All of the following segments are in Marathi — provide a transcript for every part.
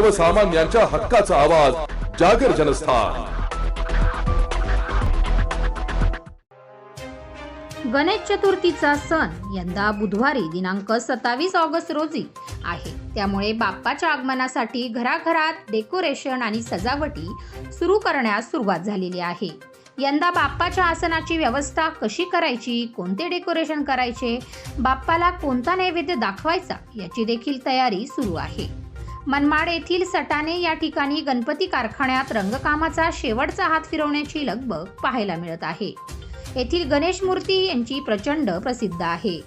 सर्वसामान्यांच्या हक्काचा आवाज जागर जनस्थान. गणेश चतुर्थीचा सण यंदा बुधवारी दिनांक सत्तावीस ऑगस्ट रोजी आहे. त्यामुळे बाप्पाच्या आगमनासाठी घराघरात डेकोरेशन आणि सजावटी सुरू करण्यास सुरुवात झालेली आहे. यंदा बाप्पाच्या आसनाची व्यवस्था कशी करायची कोणते डेकोरेशन करायचे बाप्पाला कोणता नैवेद्य दाखवायचा याची देखील तयारी सुरू आहे. मनमाड येथील सटाणे या ठिकाणी गणपती कारखान्यात रंगकामाचा शेवटचा हात फिरवण्याची लगबग पाहायला मिळत आहे. येथील गणेश मूर्ती यांची प्रचंड प्रसिद्ध आहे.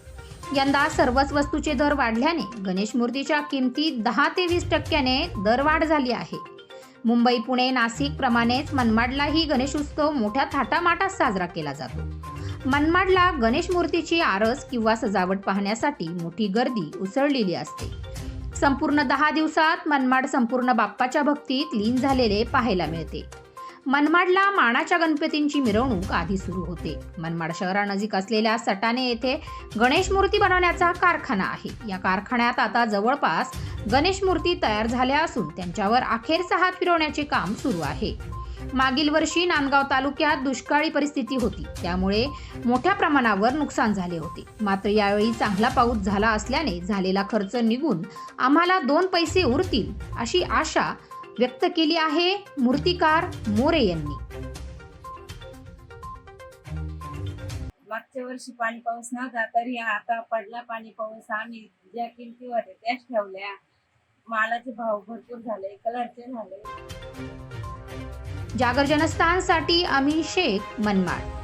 यंदा सर्वच वस्तूचे दर वाढल्याने गणेश मूर्तीच्या किमतीत दहा ते वीस टक्क्याने दरवाढ झाली आहे. मुंबई पुणे नाशिक प्रमाणेच मनमाडलाही गणेश उत्सव मोठ्या थाटामाटात साजरा केला जातो. मनमाडला गणेश मूर्तीची आरस किंवा सजावट पाहण्यासाठी मोठी गर्दी उसळलेली असते. संपूर्ण दहा दिवसात मनमाड संपूर्ण बाप्पाच्या भक्तीत लीन झालेले पाहायला मिळते. मनमाडला मानाच्या गणपतींची मिरवणूक आधी सुरू होते. मनमाड शहरानजीक असलेल्या सटाणे येथे गणेश मूर्ती बनवण्याचा कारखाना आहे. या कारखान्यात आता जवळपास गणेश मूर्ती तयार झाल्या असून त्यांच्यावर अखेरचा हात फिरवण्याचे काम सुरू आहे. मागील वर्षी नांदगाव तालुक्यात दुष्काळी परिस्थिती होती. त्यामुळे मोठ्या प्रमाणावर नुकसान झाले होते. मात्र यावेळी चांगला पाऊस झाला असल्याने झालेला खर्च निघून आम्हाला दोन पैसे उरतील अशी आशा व्यक्त केली आहे मूर्तिकार मोरे यांनी. मागच्या वर्षी पाणी पाऊस नव्हता तरी आता पडला पाणी पाऊस. आम्ही ज्या किमती होत्या त्याच ठेवल्या. मालाचे भाव भरपूर झाले कलरचे झाले. जागरजनस्थानसाठी आम्ही अमी शेख मनमाड.